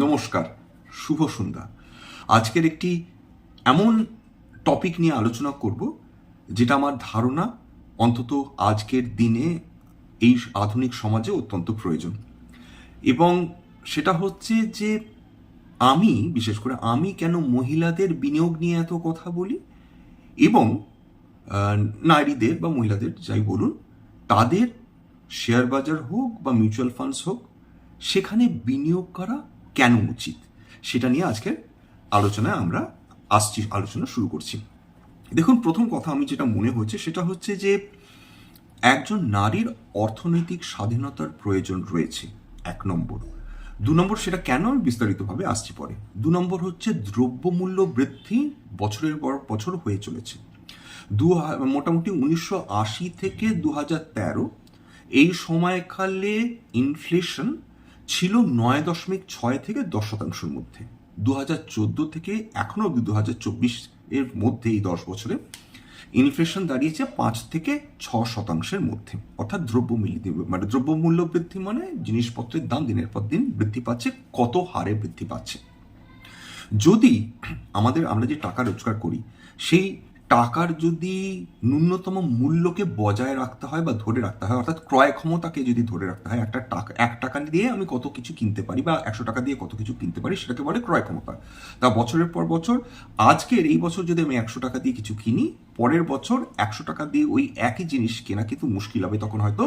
নমস্কার, শুভ সন্ধ্যা। আজকের একটি এমন টপিক নিয়ে আলোচনা করব, যেটা আমার ধারণা অন্তত আজকের দিনে এই আধুনিক সমাজে অত্যন্ত প্রয়োজন। এবং সেটা হচ্ছে যে আমি, বিশেষ করে আমি কেন মহিলাদের বিনিয়োগ নিয়ে এত কথা বলি? এবং নারীদের বা মহিলাদের যাই বলুন, তাদের শেয়ার বাজার হোক বা মিউচুয়াল ফান্ডস হোক, সেখানে বিনিয়োগ করা কেন উচিত? সেটা নিয়ে আজকের আলোচনায় আমরা আসছি, আলোচনা শুরু করছি। দেখুন, প্রথম কথা আমি যেটা মনে হচ্ছে সেটা হচ্ছে যে একজন নারীর অর্থনৈতিক স্বাধীনতার প্রয়োজন রয়েছে, এক নম্বর। দু নম্বর, সেটা কেন আমি বিস্তারিতভাবে আসছি পরে? দু নম্বর হচ্ছে দ্রব্যমূল্য বৃদ্ধি বছরের পর বছর হয়ে চলেছে। দু মোটামুটি উনিশশো আশি থেকে দু হাজার তেরো এই সময়কালে ইনফ্লেশন ছিল নয় দশমিক ছয় থেকে দশ শতাংশের মধ্যে। দু হাজার চোদ্দ থেকে এখনও অব্দি দু হাজার চব্বিশ এর মধ্যে এই দশ বছরে ইনফ্লেশন দাঁড়িয়েছে পাঁচ থেকে ছ শতাংশের মধ্যে। অর্থাৎ দ্রব্যমূল্য মানে দ্রব্যমূল্য বৃদ্ধি মানে জিনিসপত্রের দাম দিনের পর দিন বৃদ্ধি পাচ্ছে, কত হারে বৃদ্ধি পাচ্ছে। যদি আমাদের আমরা যে টাকা রোজগার করি, সেই টাকার যদি ন্যূনতম মূল্যকে বজায় রাখতে হয় বা ধরে রাখতে হয়, অর্থাৎ ক্রয় ক্ষমতাকে যদি ধরে রাখতে হয়, একটা টাকা, এক টাকা দিয়ে আমি কত কিছু কিনতে পারি বা একশো টাকা দিয়ে কত কিছু কিনতে পারি, সেটাকে বলে ক্রয় ক্ষমতা। তা বছরের পর বছর, আজকের এই বছর যদি আমি একশো টাকা দিয়ে কিছু কিনি, পরের বছর একশো টাকা দিয়ে ওই একই জিনিস কেনা কিন্তু মুশকিল হবে, তখন হয়তো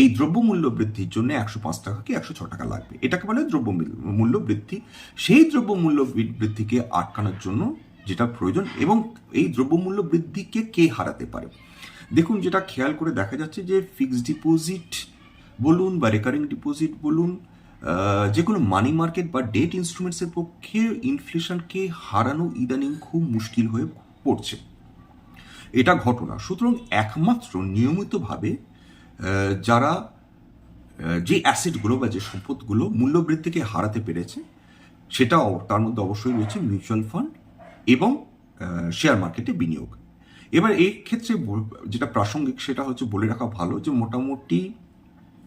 এই দ্রব্যমূল্য বৃদ্ধির জন্য একশো পাঁচ টাকা কি একশো ছ টাকা লাগবে। এটাকে বলে দ্রব্য মূল্য বৃদ্ধি। সেই দ্রব্যমূল্য বৃদ্ধিকে আটকানোর জন্য যেটা প্রয়োজন এবং এই দ্রব্যমূল্য বৃদ্ধিকে কে হারাতে পারে? দেখুন, যেটা খেয়াল করে দেখা যাচ্ছে যে ফিক্সড ডিপোজিট বলুন বা রেকারিং ডিপোজিট বলুন যে কোনো মানি মার্কেট বা ডেট ইনস্ট্রুমেন্টসের পক্ষে ইনফ্লেশনকে হারানো ইদানিং খুব মুশকিল হয়ে পড়ছে। এটা ঘটনা। সুতরাং একমাত্র নিয়মিতভাবে যারা যে অ্যাসেটগুলো বা যে সম্পদগুলো মূল্যবৃদ্ধিকে হারাতে পেরেছে সেটাও তার মধ্যে অবশ্যই রয়েছে মিউচুয়াল ফান্ড এবং শেয়ার মার্কেটে বিনিয়োগ। এবার এই ক্ষেত্রে যেটা প্রাসঙ্গিক সেটা হচ্ছে বলে রাখা ভালো যে মোটামুটি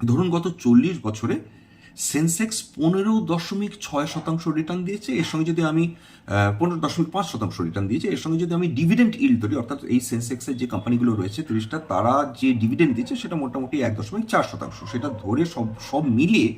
ধরুন গত চল্লিশ বছরে সেন্সেক্স পনেরো দশমিক ছয় শতাংশ রিটার্ন দিয়েছে, এর সঙ্গে যদি আমি পনেরো দশমিক পাঁচ শতাংশ রিটার্ন দিয়েছে, এর সঙ্গে যদি আমি ডিভিডেন্ড ইল ধরি, অর্থাৎ এই সেন্সেক্সের যে কোম্পানিগুলো রয়েছে, তিরিশটা, তারা যে ডিভিডেন্ড দিচ্ছে সেটা মোটামুটি এক দশমিক চার শতাংশ। সেটা ধরে সব সব মিলিয়ে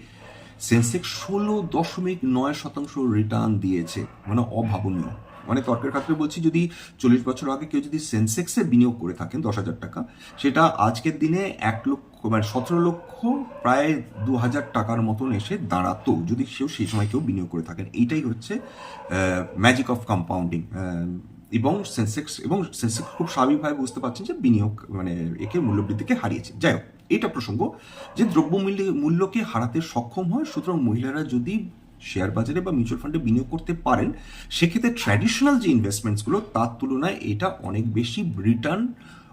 সেন্সেক্স ষোলো দশমিক নয় শতাংশ রিটার্ন দিয়েছে। মানে অভাবনীয়। মানে তর্কের ক্ষেত্রে বলছি, যদি চল্লিশ বছর আগে কেউ যদি সেন্সেক্সে বিনিয়োগ করে থাকেন দশ হাজার টাকা, সেটা আজকের দিনে এক লক্ষ মানে সতেরো লক্ষ, প্রায় দু হাজার টাকার মতন এসে দাঁড়াতো, যদি সেও সেই সময় কেউ বিনিয়োগ করে থাকেন। এইটাই হচ্ছে ম্যাজিক অফ কম্পাউন্ডিং এবং সেন্সেক্স এবং সেন্সেক্স খুব স্বাভাবিকভাবে বুঝতে পারছেন যে বিনিয়োগ মানে একে মূল্যবৃদ্ধিকে হারিয়েছে। যাই হোক, এটা প্রসঙ্গ যে দ্রব্যমূল্য, মূল্যকে হারাতে সক্ষম হয়, সুতরাং মহিলারা যদি শেয়ার বাজারে বা মিউচুয়াল ফান্ডে বিনিয়োগ করতে পারেন, সেক্ষেত্রে ট্র্যাডিশনাল যে ইনভেস্টমেন্টসগুলো তার তুলনায় এটা অনেক বেশি রিটার্ন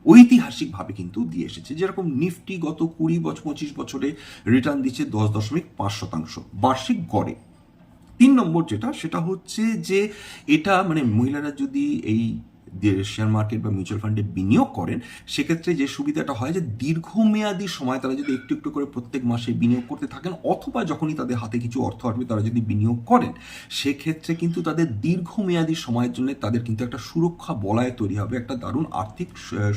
ঐতিহাসিকভাবে কিন্তু দিয়ে এসেছে। যেরকম নিফটি গত কুড়ি বছর পঁচিশ বছরে রিটার্ন দিচ্ছে দশ দশমিক পাঁচ শতাংশ বার্ষিক গড়ে। তিন নম্বর যেটা, সেটা হচ্ছে যে এটা মানে মহিলারা যদি এই শেয়ার মার্কেট বা মিউচুয়াল ফান্ডে বিনিয়োগ করেন, সেক্ষেত্রে যে সুবিধাটা হয় যে দীর্ঘমেয়াদী সময় তারা যদি একটু একটু করে প্রত্যেক মাসে বিনিয়োগ করতে থাকেন, অথবা যখনই তাদের হাতে কিছু অর্থ আসবে তারা যদি বিনিয়োগ করেন, সেক্ষেত্রে কিন্তু তাদের দীর্ঘমেয়াদী সময়ের জন্য তাদের কিন্তু একটা সুরক্ষা বলায় তৈরি হবে, একটা দারুণ আর্থিক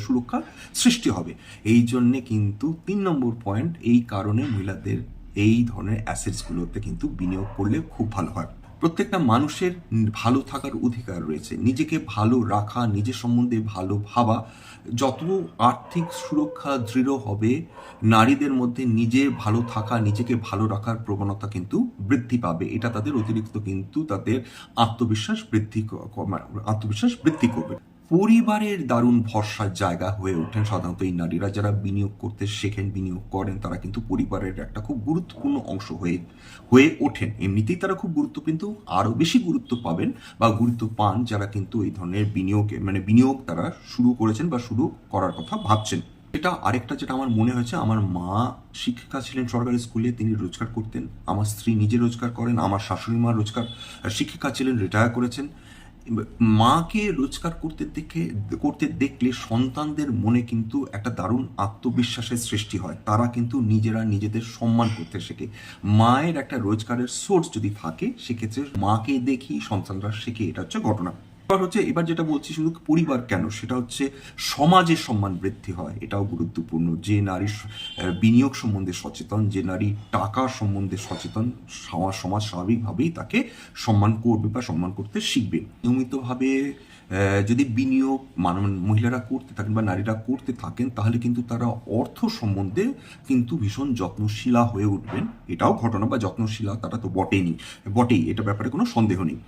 সুরক্ষা সৃষ্টি হবে। এই জন্যে কিন্তু তিন নম্বর পয়েন্ট এই কারণে মহিলাদের এই ধরনের অ্যাসেটসগুলোতে কিন্তু বিনিয়োগ করলে খুব ভালো হয়। প্রত্যেকটা মানুষের ভালো থাকার অধিকার রয়েছে। নিজেকে ভালো রাখা, নিজের সম্বন্ধে ভালো ভাবা যত আর্থিক সুরক্ষা দৃঢ় হবে, নারীদের মধ্যে নিজে ভালো থাকা, নিজেকে ভালো রাখার প্রবণতা কিন্তু বৃদ্ধি পাবে। এটা তাদের অতিরিক্ত কিন্তু তাদের আত্মবিশ্বাস বৃদ্ধি মানে আত্মবিশ্বাস বৃদ্ধি করবে। পরিবারের দারুণ ভরসার জায়গা হয়ে ওঠেন সাধারণত এই নারীরা। যারা বিনিয়োগ করতে শেখেন, বিনিয়োগ করেন, তারা কিন্তু পরিবারের একটা খুব গুরুত্বপূর্ণ অংশ হয়ে হয়ে ওঠেন। এমনিতেই তারা খুব গুরুত্ব কিন্তু আরও বেশি গুরুত্ব পাবেন বা গুরুত্ব পান যারা কিন্তু এই ধরনের বিনিয়োগে মানে বিনিয়োগ তারা শুরু করেছেন বা শুরু করার কথা ভাবছেন। এটা আরেকটা যেটা আমার মনে হয়েছে, আমার মা শিক্ষিকা ছিলেন সরকারি স্কুলে, তিনি রোজগার করতেন। আমার স্ত্রী নিজে রোজগার করেন, আমার শাশুড়ি মা রোজগার, শিক্ষিকা ছিলেন, রিটায়ার করেছেন। মাকে রোজগার করতে দেখে, করতে দেখলে সন্তানদের মনে কিন্তু একটা দারুণ আত্মবিশ্বাসের সৃষ্টি হয়। তারা কিন্তু নিজেরা নিজেদের সম্মান করতে শেখে। মায়ের একটা রোজগারের সোর্স যদি থাকে, সেক্ষেত্রে মাকে দেখি সন্তানরা শেখে। এটা হচ্ছে ঘটনা। এবার হচ্ছে, এবার যেটা বলছি শুধু পরিবার কেন? সেটা হচ্ছে সমাজের সম্মান বৃদ্ধি হয়, এটাও গুরুত্বপূর্ণ। যে নারী বিনিয়োগ সম্বন্ধে সচেতন, যে নারী টাকা সম্বন্ধে সচেতন সমাজ স্বাভাবিকভাবেই তাকে সম্মান করবে বা সম্মান করতে শিখবে। নিয়মিতভাবে যদি বিনিয়োগ মহিলারা করতে থাকেন বা নারীরা করতে থাকেন, তাহলে কিন্তু তারা অর্থ সম্বন্ধে কিন্তু ভীষণ যত্নশীলা হয়ে উঠবেন। এটাও ঘটনা বা যত্নশীলা তারা তো বটেনি বটেই, এটা ব্যাপারে কোনো সন্দেহ নেই।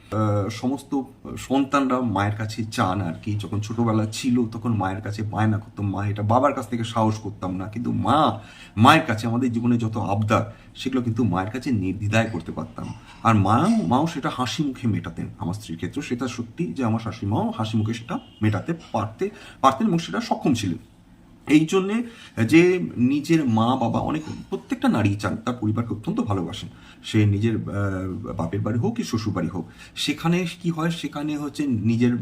সমস্ত সন্তানরা মায়ের কাছে চান আর কি। যখন ছোটবেলা ছিল, তখন মায়ের কাছে বায়না করতাম, মা, এটা বাবার কাছ থেকে সাহস করতাম না। কিন্তু মা, মায়ের কাছে আমাদের জীবনে যত আবদার, সেগুলো কিন্তু মায়ের কাছে নির্দ্বিধায় করতে পারতাম। আর মাও মাও সেটা হাসি মুখে মেটাতেন আমার স্ত্রীর ক্ষেত্রে সেটা সত্যি যে আমার শাশুড়ি মাও হাসি মুখে সেটা মেটাতে পারতে, পারতেন এবং সেটা সক্ষম ছিলেন। এই জন্যে যে নিজের মা বাবা অনেক, প্রত্যেকটা নারী চান, তার পরিবারকে অত্যন্ত ভালোবাসেন। সে নিজের বাপের বাড়ি হোক কি শ্বশুর বাড়ি হোক, সেখানে কি হয়? সেখানে হচ্ছে নিজের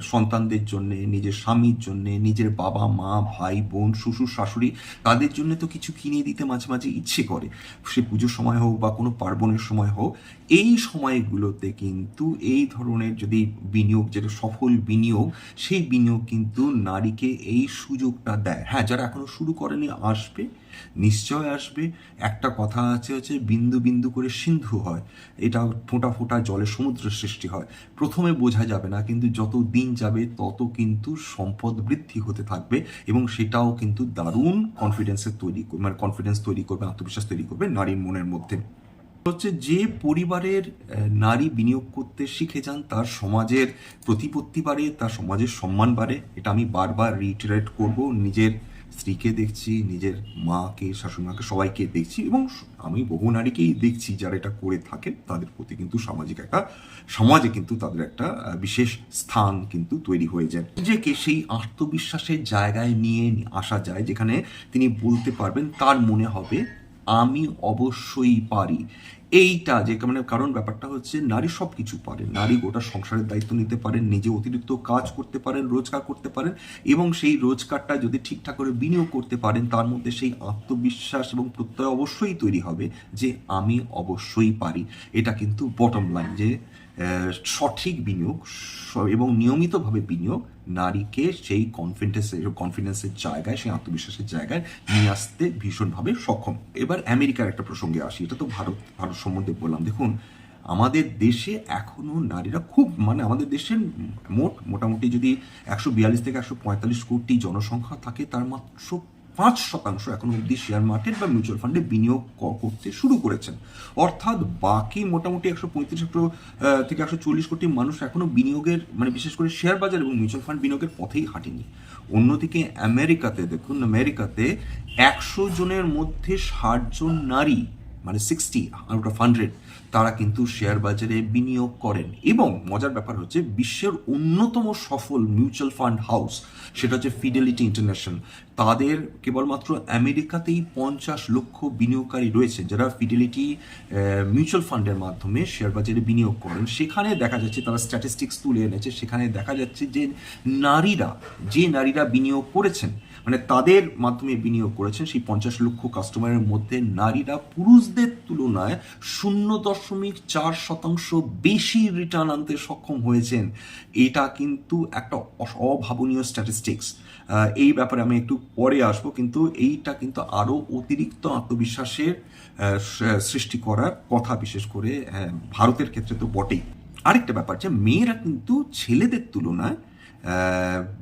সন্তানদের জন্যে, নিজের স্বামীর জন্যে, নিজের বাবা, মা, ভাই, বোন, শ্বশুর, শাশুড়ি, তাদের জন্য তো কিছু কিনে দিতে মাঝে মাঝে ইচ্ছে করে। সে পুজোর সময় হোক বা কোনো পার্বণের সময় হোক, এই সময়গুলোতে কিন্তু এই ধরনের যদি বিনিয়োগ, যেটা সফল বিনিয়োগ, সেই বিনিয়োগ কিন্তু নারীকে এই সুযোগটা দেয়। হ্যাঁ যারা এখনও শুরু করেনি, আসবে, নিশ্চয় আসবে। একটা কথা আছে হচ্ছে, বিন্দু বিন্দু করে সিন্ধু হয় এটা ফোঁটা ফোঁটা জলে সমুদ্রের সৃষ্টি হয়। প্রথমে বোঝা যাবে না, কিন্তু যত দিন যাবে, তত কিন্তু সম্পদ বৃদ্ধি হতে থাকবে এবং সেটাও কিন্তু দারুণ কনফিডেন্সের তৈরি মানে কনফিডেন্স তৈরি করবে, আত্মবিশ্বাস তৈরি করবে নারীর মনের মধ্যে। হচ্ছে যে পরিবারের নারী বিনিয়োগ করতে শিখে যান, তার সমাজের প্রতিপত্তি বাড়ে, তার সমাজের সম্মান বাড়ে। এটা আমি বারবার রিটারেট করব। নিজের স্ত্রীকে দেখছি, নিজের মাকে, শাশুড়িমাকে সবাইকে দেখছি এবং আমি বহু নারীকেই দেখছি যারা এটা করে থাকেন। তাদের প্রতি কিন্তু সামাজিক একটা, সমাজে কিন্তু তাদের একটা বিশেষ স্থান কিন্তু তৈরি হয়ে যায়। নিজেকে সেই আত্মবিশ্বাসের জায়গায় নিয়ে আসা যায়, যেখানে তিনি বলতে পারবেন তার মনে হবে আমি অবশ্যই পারি। এইটা যে মানে কারণ ব্যাপারটা হচ্ছে নারী সব কিছু পারে। নারী গোটা সংসারের দায়িত্ব নিতে পারেন, নিজে অতিরিক্ত কাজ করতে পারেন, রোজগার করতে পারেন এবং সেই রোজগারটা যদি ঠিকঠাক করে বিনিয়োগ করতে পারেন, তার মধ্যে সেই আত্মবিশ্বাস এবং প্রত্যয় অবশ্যই তৈরি হবে যে আমি অবশ্যই পারি। এটা কিন্তু বটম লাইন যে সঠিক বিনিয়োগ এবং নিয়মিতভাবে বিনিয়োগ নারীকে সেই কনফিডেন্সের কনফিডেন্সের জায়গায়, সেই আত্মবিশ্বাসের জায়গায় নিয়ে আসতে ভীষণভাবে সক্ষম। এবার আমেরিকার একটা প্রসঙ্গে আসি, এটা তো ভারত ভারত সম্বন্ধে বললাম। দেখুন, আমাদের দেশে এখনও নারীরা খুব মানে আমাদের দেশের মোট মোটামুটি যদি একশো বিয়াল্লিশ থেকে একশো পঁয়তাল্লিশ কোটি জনসংখ্যা থাকে, তার মাত্র পাঁচ শতাংশ এখনও অবধি শেয়ার মার্কেট বা মিউচুয়াল ফান্ডে বিনিয়োগ করতে শুরু করেছেন। অর্থাৎ বাকি মোটামুটি একশো পঁয়ত্রিশ থেকে একশো চল্লিশ কোটি মানুষ এখনও বিনিয়োগের মানে বিশেষ করে শেয়ার বাজার এবং মিউচুয়াল ফান্ড বিনিয়োগের পথেই হাঁটেনি। অন্যদিকে আমেরিকাতে, দেখুন, আমেরিকাতে একশো জনের মধ্যে ষাট জন নারী মানে সিক্সটি আউট অফ হান্ড্রেড তারা কিন্তু শেয়ার বাজারে বিনিয়োগ করেন। এবং মজার ব্যাপার হচ্ছে, বিশ্বের অন্যতম সফল মিউচুয়াল ফান্ড হাউস সেটা হচ্ছে ফিডেলিটি ইন্টারন্যাশনাল তাদের কেবলমাত্র আমেরিকাতেই পঞ্চাশ লক্ষ বিনিয়োগকারী রয়েছে, যারা ফিডেলিটি মিউচুয়াল ফান্ডের মাধ্যমে শেয়ার বাজারে বিনিয়োগ করেন। সেখানে দেখা যাচ্ছে, তারা স্ট্যাটিস্টিক্স তুলে এনেছে, সেখানে দেখা যাচ্ছে যে নারীরা যে নারীরা বিনিয়োগ করেছেন মানে তাদের মাধ্যমে বিনিয়োগ করেছেন সেই পঞ্চাশ লক্ষ কাস্টমারের মধ্যে নারীরা। পুরুষদের তুলনায় শূন্য দশমিক চার শতাংশ বেশি রিটার্ন আনতে সক্ষম হয়েছেন। এটা কিন্তু একটা অভাবনীয় স্ট্যাটিস্টিক্স এই ব্যাপারে আমি একটু পরে আসব, কিন্তু এইটা কিন্তু আরও অতিরিক্ত আত্মবিশ্বাসের সৃষ্টি করার কথা বিশেষ করে ভারতের ক্ষেত্রে তো বটেই। আরেকটা ব্যাপার যে মেয়েরা কিন্তু ছেলেদের তুলনায়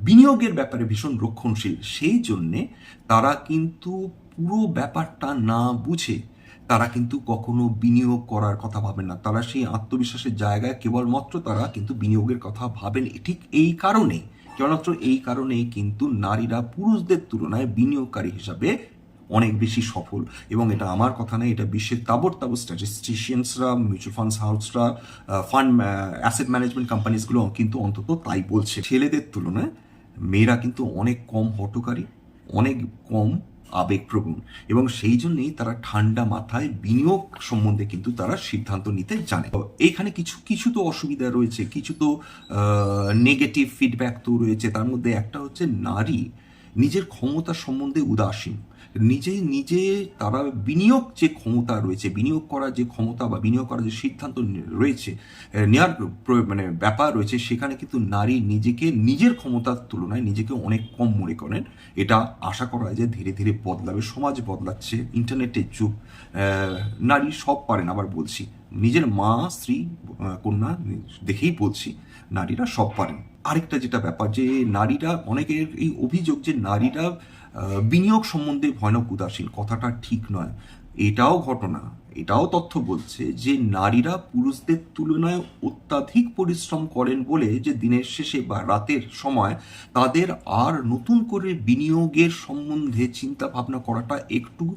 বিনিয়োগের ব্যাপারে ভীষণ রক্ষণশীল। সেই জন্যে তারা কিন্তু পুরো ব্যাপারটা না বুঝে তারা কিন্তু কখনো বিনিয়োগ করার কথা ভাবেন না। তারা সেই আত্মবিশ্বাসের জায়গায় কেবলমাত্র তারা কিন্তু বিনিয়োগের কথা ভাবেন। ঠিক এই কারণে কেবলমাত্র এই কারণেই কিন্তু নারীরা পুরুষদের তুলনায় বিনিয়োগকারী হিসাবে অনেক বেশি সফল। এবং এটা আমার কথা নয়, এটা বিশ্বের তাবর তাবর স্ট্যাটিস্টিশিয়ানসরা মিউচুয়াল ফান্ডস হাউসরা ফান্ড অ্যাসেট ম্যানেজমেন্ট কোম্পানিজগুলো কিন্তু অন্তত তাই বলছে। ছেলেদের তুলনায় মেয়েরা কিন্তু অনেক কম হটকারী, অনেক কম আবেগপ্রবণ। এবং সেই জন্যেই তারা ঠান্ডা মাথায় বিনিয়োগ সম্বন্ধে কিন্তু তারা সিদ্ধান্ত নিতে জানে। এখানে কিছু কিছু তো অসুবিধা রয়েছে, কিছু তো নেগেটিভ ফিডব্যাক তো রয়েছে। তার মধ্যে একটা হচ্ছে নারী নিজের ক্ষমতা সম্বন্ধে উদাসীন। নিজে নিজে তারা বিনিয়োগ যে ক্ষমতা রয়েছে, বিনিয়োগ করার যে ক্ষমতা বা বিনিয়োগ করার যে সিদ্ধান্ত রয়েছে নেওয়ার মানে ব্যাপার রয়েছে, সেখানে কিন্তু নারী নিজেকে নিজের ক্ষমতার তুলনায় নিজেকে অনেক কম মনে করেন। এটা আশা করা যায় যে ধীরে ধীরে বদলাবে, সমাজ বদলাচ্ছে, ইন্টারনেটের যুগ নারী সব পারেন আবার বলছি, নিজের মা, স্ত্রী কন্যা দেখেই বলছি, নারীরা সব পারেন। আরেকটা যেটা ব্যাপার যে নারীরা অনেকের এই অভিযোগ যে নারীরা বিনিয়োগ সম্বন্ধে ভয়ানক উদাসীন। কথাটা ঠিক নয়। এটাও ঘটনা। এটাও তথ্য বলছে যে নারীরা পুরুষদের তুলনায় অত্যাধিক পরিশ্রম করেন বলে যে দিনের শেষে বা রাতের সময় তাদের আর নতুন করে বিনিয়োগের সম্বন্ধে চিন্তা ভাবনা করাটা একটু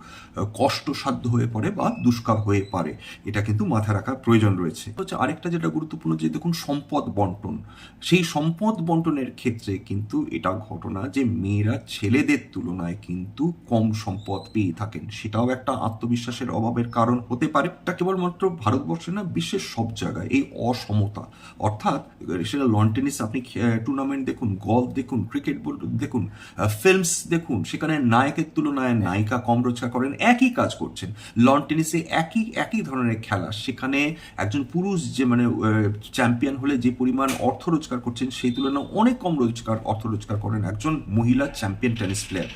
কষ্টসাধ্য হয়ে পড়ে বা দুষ্কার হয়ে পারে এটা কিন্তু মাথায় রাখার প্রয়োজন রয়েছে। হচ্ছে আরেকটা যেটা গুরুত্বপূর্ণ যে দেখুন, সম্পদ বন্টন। সেই সম্পদ বন্টনের ক্ষেত্রে কিন্তু এটা ঘটনা যে মেয়েরা ছেলেদের তুলনায় কিন্তু কম সম্পদ পেয়ে থাকেন। সেটাও একটা আত্মবিশ্বাসের অভাবের কারণ। হতে পারে, এটা কেবলমাত্র ভারতবর্ষে না, বিশ্বের সব জায়গায়, এই অসমতা। অর্থাৎ, সেটা লন টেনিস আপনি টুর্নামেন্ট দেখুন গলফ দেখুন ক্রিকেট দেখুন ফিল্মস দেখুন, সেখানে নায়কের তুলনায় নায়িকা কম রোজগার করেন, একই কাজ করছেন। লন টেনিসে একই একই ধরনের খেলা, সেখানে একজন পুরুষ যে মানে চ্যাম্পিয়ন হলে যে পরিমাণ অর্থ রোজগার করছেন, সেই তুলনায় অনেক কম রোজগার, অর্থ রোজগার করেন একজন মহিলা চ্যাম্পিয়ন টেনিস প্লেয়ার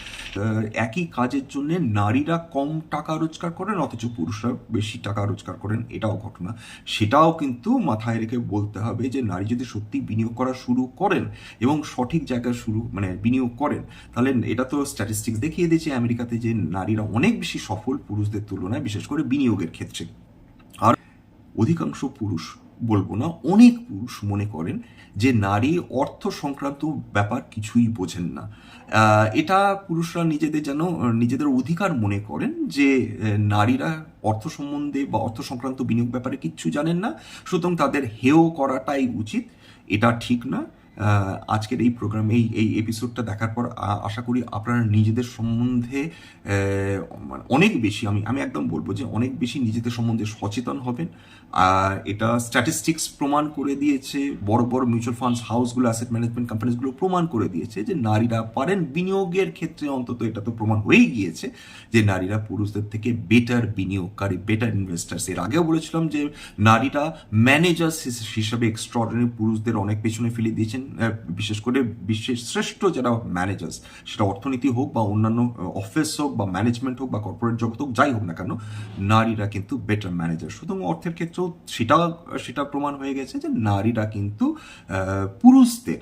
একই কাজের জন্য নারীরা কম টাকা রোজগার করেন, অথচ পুরুষরা বেশি টাকা রোজগার করেন, এটাও ঘটনা। সেটাও কিন্তু মাথায় রেখে বলতে হবে যে, নারী যদি সত্যি বিনিয়োগ করা শুরু করেন এবং সঠিক জায়গায় শুরু মানে বিনিয়োগ করেন, তাহলে এটা তো স্ট্যাটিস্টিক্স দেখিয়ে দিয়েছে আমেরিকাতে যে, নারীরা অনেক বেশি সফল পুরুষদের তুলনায়, বিশেষ করে বিনিয়োগের ক্ষেত্রে। আর অধিকাংশ পুরুষ বলব না, অনেক পুরুষ মনে করেন যে নারী অর্থ সংক্রান্ত ব্যাপার কিছুই বোঝেন না। এটা পুরুষরা নিজেদের যেন, নিজেদের অধিকার মনে করেন যে নারীরা অর্থ সম্বন্ধে বা অর্থ সংক্রান্ত বিনিয়োগ ব্যাপারে কিচ্ছু জানেন না, সুতরাং তাদের হেয় করাটাই উচিত। এটা ঠিক না। আজকের এই প্রোগ্রাম এই এই এপিসোডটা দেখার পর আশা করি আপনারা নিজেদের সম্বন্ধে মানে অনেক বেশি, আমি আমি একদম বলব যে অনেক বেশি নিজেদের সম্বন্ধে সচেতন হবেন। এটা স্ট্যাটিস্টিক্স প্রমাণ করে দিয়েছে, বড় বড় মিউচুয়াল ফান্ডস হাউসগুলো অ্যাসেট ম্যানেজমেন্ট কোম্পানিজগুলো প্রমাণ করে দিয়েছে যে নারীরা পারেন বিনিয়োগের ক্ষেত্রে অন্তত এটা তো প্রমাণ হয়েই গিয়েছে যে নারীরা পুরুষদের থেকে বেটার বিনিয়োগকারী বেটার ইনভেস্টার্স এর আগেও বলেছিলাম যে নারীরা ম্যানেজার্স হিসাবে এক্সট্রাঅর্ডিনারি পুরুষদের অনেক পেছনে ফেলে দিয়েছেন। বিশেষ করে বিশ্বের শ্রেষ্ঠ যারা ম্যানেজার্স সেটা অর্থনীতি হোক বা অন্যান্য অফিস হোক বা ম্যানেজমেন্ট হোক বা কর্পোরেট জগৎ হোক, যাই হোক না কেন, নারীরা কিন্তু বেটার ম্যানেজার সুতরাং অর্থের ক্ষেত্রেও সেটা সেটা প্রমাণ হয়ে গেছে যে নারীরা কিন্তু পুরুষদের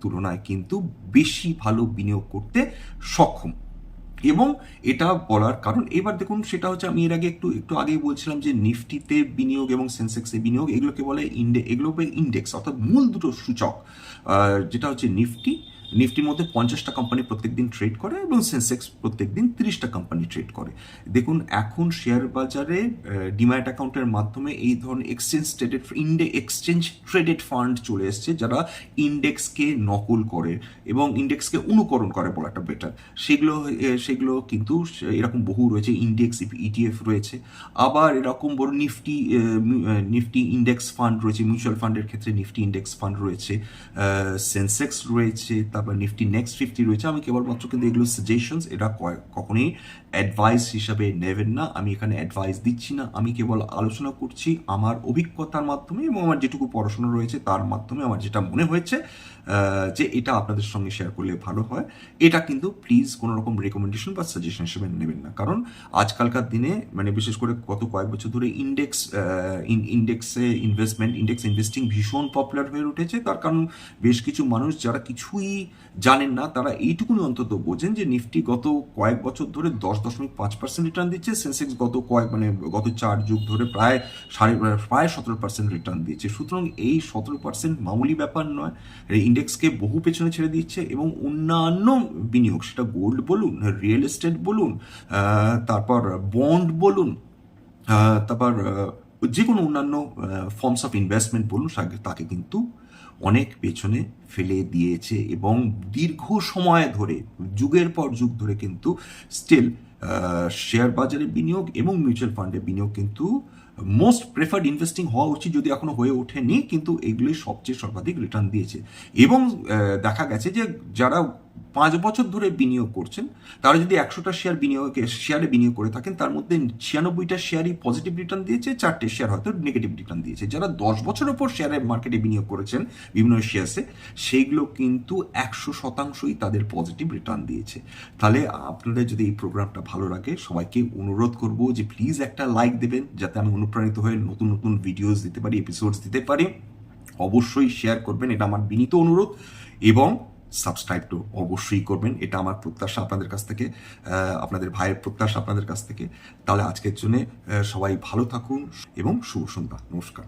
তুলনায় কিন্তু বেশি ভালো বিনিয়োগ করতে সক্ষম। এবং এটা বলার কারণ, এবার দেখুন সেটা হচ্ছে আমি এর আগে একটু একটু আগেই বলছিলাম যে নিফটিতে বিনিয়োগ এবং সেন্সেক্সে বিনিয়োগ, এগুলোকে বলে ইন্ডে এগুলো ইন্ডেক্স, অর্থাৎ মূল দুটো সূচক। যেটা হচ্ছে নিফটি নিফটির মধ্যে পঞ্চাশটা কোম্পানি প্রত্যেকদিন ট্রেড করে এবং সেন্সেক্স প্রত্যেকদিন তিরিশটা কোম্পানি ট্রেড করে। দেখুন, এখন শেয়ার বাজারে ডিম্যাট অ্যাকাউন্টের মাধ্যমে এই ধরনের এক্সচেঞ্জ ট্রেডেড ইন্ডে এক্সচেঞ্জ ট্রেডেড ফান্ড চলে এসছে যারা ইন্ডেক্সকে নকল করে এবং ইন্ডেক্সকে অনুকরণ করে বলাটা বেটার সেগুলো সেগুলো কিন্তু এরকম বহু রয়েছে ইন্ডেক্স ইটিএফ রয়েছে। আবার এরকম বড় নিফটি নিফটি ইন্ডেক্স ফান্ড রয়েছে মিউচুয়াল ফান্ডের ক্ষেত্রে নিফটি ইন্ডেক্স ফান্ড রয়েছে সেন্সেক্স রয়েছে তারপর নিফটি নেক্সট ফিফটি রয়েছে। আমি কেবলমাত্র কিন্তু এগুলো সাজেশনস এটা কখনোই অ্যাডভাইস হিসাবে নেবেন না। আমি এখানে অ্যাডভাইস দিচ্ছি না। আমি কেবল আলোচনা করছি আমার অভিজ্ঞতার মাধ্যমে এবং আমার যেটুকু পড়াশোনা রয়েছে তার মাধ্যমে আমার যেটা মনে হয়েছে যে এটা আপনাদের সঙ্গে শেয়ার করলে ভালো হয়। এটা কিন্তু প্লিজ কোনো রকম রেকমেন্ডেশন বা সাজেশন হিসেবে নেবেন না। কারণ আজকালকার দিনে মানে বিশেষ করে গত কয়েক বছর ধরে ইন্ডেক্স ইন্ডেক্সে ইনভেস্টমেন্ট ইন্ডেক্স ইনভেস্টিং ভীষণ পপুলার হয়ে উঠেছে। তার কারণ বেশ কিছু মানুষ যারা কিছুই জানেন না, তারা এইটুকুনি অন্তত বোঝেন যে নিফটি গত কয়েক বছর ধরে দশ দশমিক পাঁচ পার্সেন্ট রিটার্ন দিচ্ছে সেন্সেক্স গত কয়েক মানে গত চার যুগ ধরে প্রায় সাড়ে, প্রায় সতেরো পার্সেন্ট রিটার্ন দিচ্ছে। সুতরাং এই সতেরো পার্সেন্ট মামুলি ব্যাপার নয় ইন্ডেক্সকে বহু পেছনে ছেড়ে দিচ্ছে এবং অন্যান্য বিনিয়োগ, সেটা গোল্ড বলুন, রিয়েল এস্টেট বলুন তারপর বন্ড বলুন তারপর যে কোনো অন্যান্য ফর্মস অফ ইনভেস্টমেন্ট বলুন তাকে- কিন্তু অনেক পেছনে ফেলে দিয়েছে এবং দীর্ঘ সময় ধরে, যুগের পর যুগ ধরে কিন্তু স্টিল শেয়ার বাজারে বিনিয়োগ এবং মিউচুয়াল ফান্ডে বিনিয়োগ কিন্তু মোস্ট প্রেফার্ড ইনভেস্টিং হওয়া উচিত যদি এখনও হয়ে ওঠেনি, কিন্তু এগুলি সবচেয়ে সর্বাধিক রিটার্ন দিয়েছে। এবং দেখা গেছে যে যারা পাঁচ বছর ধরে বিনিয়োগ করছেন, তারা যদি একশোটা শেয়ার বিনিয়োগে শেয়ারে বিনিয়োগ করে থাকেন, তার মধ্যে ছিয়ানব্বইটা শেয়ারই পজিটিভ রিটার্ন দিয়েছে, চারটে শেয়ার হয়তো নেগেটিভ রিটার্ন দিয়েছে। যারা দশ বছরের পর শেয়ারের মার্কেটে বিনিয়োগ করেছেন, বিভিন্ন শেয়ারসে সেইগুলো কিন্তু একশো শতাংশই তাদের পজিটিভ রিটার্ন দিয়েছে। তাহলে আপনাদের যদি এই প্রোগ্রামটা ভালো লাগে, সবাইকে অনুরোধ করব যে প্লিজ একটা লাইক দেবেন, যাতে আমি অনুপ্রাণিত হয়ে নতুন নতুন ভিডিওস দিতে পারি এপিসোডস দিতে পারি। অবশ্যই শেয়ার করবেন, এটা আমার বিনীত অনুরোধ। এবং সাবস্ক্রাইব তো অবশ্যই করবেন। এটা আমার প্রত্যাশা আপনাদের কাছ থেকে আপনাদের ভাইয়ের প্রত্যাশা আপনাদের কাছ থেকে। তাহলে আজকের জন্য সবাই ভালো থাকুন এবং শুভ সন্ধ্যা। নমস্কার।